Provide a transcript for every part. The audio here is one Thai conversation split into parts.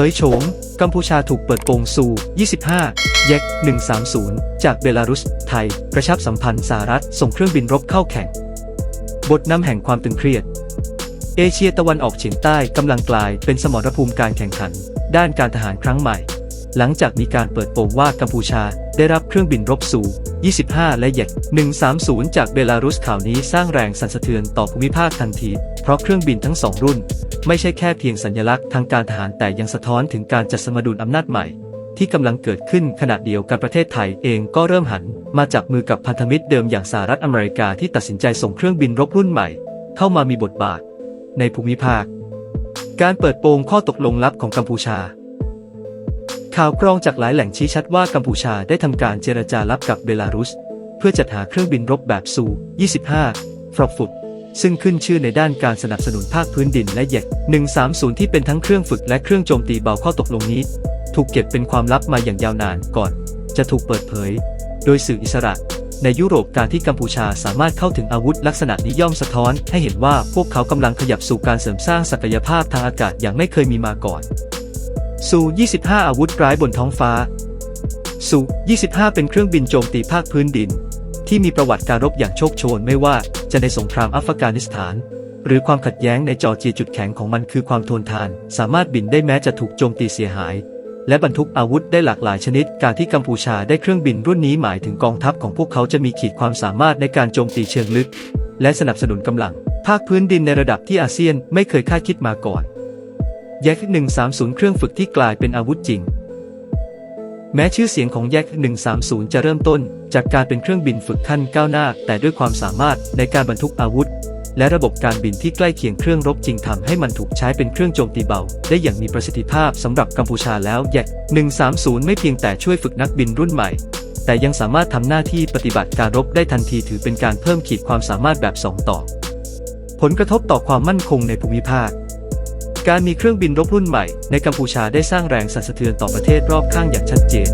ผยโฉม กัมพูชาถูกเปิดโปงสู่ 25แยก 130 จากเบลารุส ไทย กระชับสัมพันธ์สหรัฐ ส่งเครื่องบินรบเข้าแข่ง บทนำแห่งความตึงเครียด เอเชียตะวันออกเฉียงใต้กำลังกลายเป็นสมรภูมิการแข่งขัน ด้านการทหารครั้งใหม่ หลังจากมีการเปิดโปงว่ากัมพูชาได้รับเครื่องบินรบสู่ 25 และแยก 130 จากเบลารุสข่าวนี้สร้างแรงสั่นสะเทือนต่อภูมิภาคทันที เพราะเครื่องบินทั้งสองรุ่น ไม่ใช่แค่เพียงสัญลักษณ์ทางการทหารแต่ยังสะท้อนถึงการจัดสมดุลอำนาจใหม่ ที่กำลังเกิดขึ้นขณะเดียวกันประเทศไทยเองก็เริ่มหัน มาจับมือกับพันธมิตรเดิมอย่างสหรัฐอเมริกาที่ตัดสินใจส่งเครื่องบินรบรุ่นใหม่ เข้ามามีบทบาท ในภูมิภาค การเปิดโปงข้อตกลงลับของกัมพูชา ข่าวกรองจากหลายแหล่งชี้ชัดว่ากัมพูชาได้ทำการเจรจาลับกับเบลารุส เพื่อจัดหาเครื่องบินรบแบบซู 25ฟรอกฟุต ซึ่งขึ้นชื่อในด้านการสนับสนุนภาคพื้นดินและแยก130 ที่เป็นทั้งเครื่องฝึกและเครื่องโจมตีเบาข้อตกลงนี้ ถูกเก็บเป็นความลับมาอย่างยาวนานก่อน จะถูกเปิดเผย โดยสื่ออิสระ ในยุโรปการที่กัมพูชาสามารถเข้าถึงอาวุธลักษณะนี้ย่อมสะท้อน ให้เห็นว่าพวกเขากำลังขยับสู่การเสริมสร้างศักยภาพทางอากาศอย่างไม่เคยมีมาก่อนซู25 อาวุธร้ายบนท้องฟ้าซู25 เป็นเครื่องบินโจมตีภาคพื้นดิน ที่มีประวัติการรบอย่างโชคโชนไม่ว่าจะในสงครามอัฟกานิสถาน หรือความขัดแย้งในจอร์เจียจุดแข็งของมันคือความทนทาน สามารถบินได้แม้จะถูกโจมตีเสียหาย และบรรทุกอาวุธได้หลากหลายชนิด การที่กัมพูชาได้เครื่องบินรุ่นนี้หมายถึงกองทัพของพวกเขาจะมีขีดความสามารถในการโจมตีเชิงลึก และสนับสนุนกำลัง ภาคพื้นดินในระดับที่อาเซียนไม่เคยคาดคิดมาก่อนแยก130 เครื่องฝึกที่กลายเป็นอาวุธจริง แม้ชื่อเสียงของแยก 130 จะเริ่มต้น จากการเป็นเครื่องบินฝึกขั้นก้าวหน้า แต่ด้วยความสามารถในการบรรทุกอาวุธ และระบบการบินที่ใกล้เคียงเครื่องรบจริงทำให้มันถูกใช้เป็นเครื่องโจมตีเบา ได้อย่างมีประสิทธิภาพสำหรับกัมพูชาแล้วแยก 130 ไม่เพียงแต่ช่วยฝึกนักบินรุ่นใหม่ แต่ยังสามารถทำหน้าที่ปฏิบัติการรบได้ทันทีถือเป็นการเพิ่มขีดความสามารถแบบสองต่อ ผลกระทบต่อความมั่นคงในภูมิภาค การมีเครื่องบินรบรุ่นใหม่ในกัมพูชาได้สร้างแรงสั่นสะเทือนต่อประเทศรอบข้างอย่างชัดเจน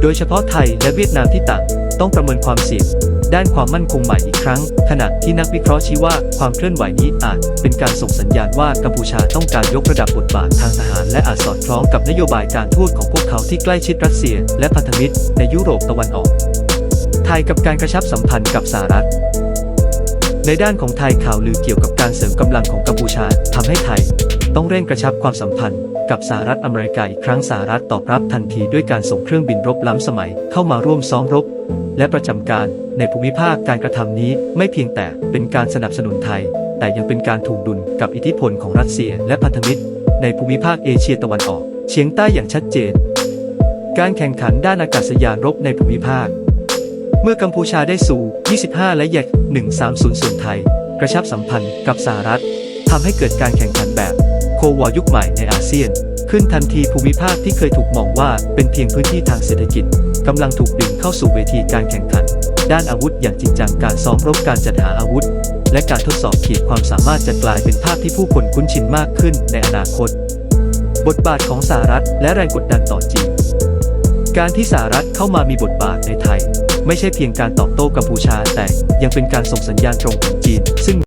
โดยเฉพาะไทยและเวียดนามที่ต่างต้องประเมินความเสี่ยงด้านความมั่นคงใหม่อีกครั้ง ขณะที่นักวิเคราะห์ชี้ว่าความเคลื่อนไหวนี้อาจเป็นการส่งสัญญาณว่ากัมพูชาต้องการยกระดับบทบาททางทหารและอาจสอดคล้องกับนโยบายการทูตของพวกเขาที่ใกล้ชิดรัสเซีย และพันธมิตรในยุโรปตะวันออก ไทยกับการกระชับสัมพันธ์กับสหรัฐ ในด้านของไทยข่าวลือเกี่ยวกับการเสริมกำลังของกัมพูชาทำให้ไทย ต้องเร่งกระชับความสัมพันธ์ กับสหรัฐอเมริกาอีกครั้งสหรัฐตอบรับทันทีด้วยการส่งเครื่องบินรบล้ำสมัยเข้ามาร่วมซ้อมรบ และประจำการในภูมิภาคการกระทำนี้ไม่เพียงแต่เป็นการสนับสนุนไทย แต่ยังเป็นการถูกดุลกับอิทธิพลของรัสเซียและพันธมิตร ในภูมิภาคเอเชียตะวันออก เฉียงใต้อย่างชัดเจน การแข่งขันด้านอากาศยานรบในภูมิภาค เมื่อกัมพูชาได้สู่ 25 และแยก 130ส่วนไทย กระชับสัมพันธ์กับสหรัฐทำให้เกิดการแข่งขันแบบโควอยุคใหม่ในอาเซียน ขึ้นทันทีภูมิภาคที่เคยถูกมองว่าเป็นเพียงพื้นที่ทางเศรษฐกิจกำลังถูกดึงเข้าสู่เวทีการแข่งขัน ด้านอาวุธอย่างจริงจังการซ้อมรบการจัดหาอาวุธ และการทดสอบขีดความสามารถจะกลายเป็นภาพที่ผู้คนคุ้นชินมากขึ้นในอนาคต บทบาทของสหรัฐและแรงกดดันต่อจีนการที่สหรัฐเข้ามามีบทบาทในไทย ไม่ใช่เพียงการตอบโต้กัมพูชา แต่ยังเป็นการส่งสัญญาณตรงถึงจีน ซึ่ง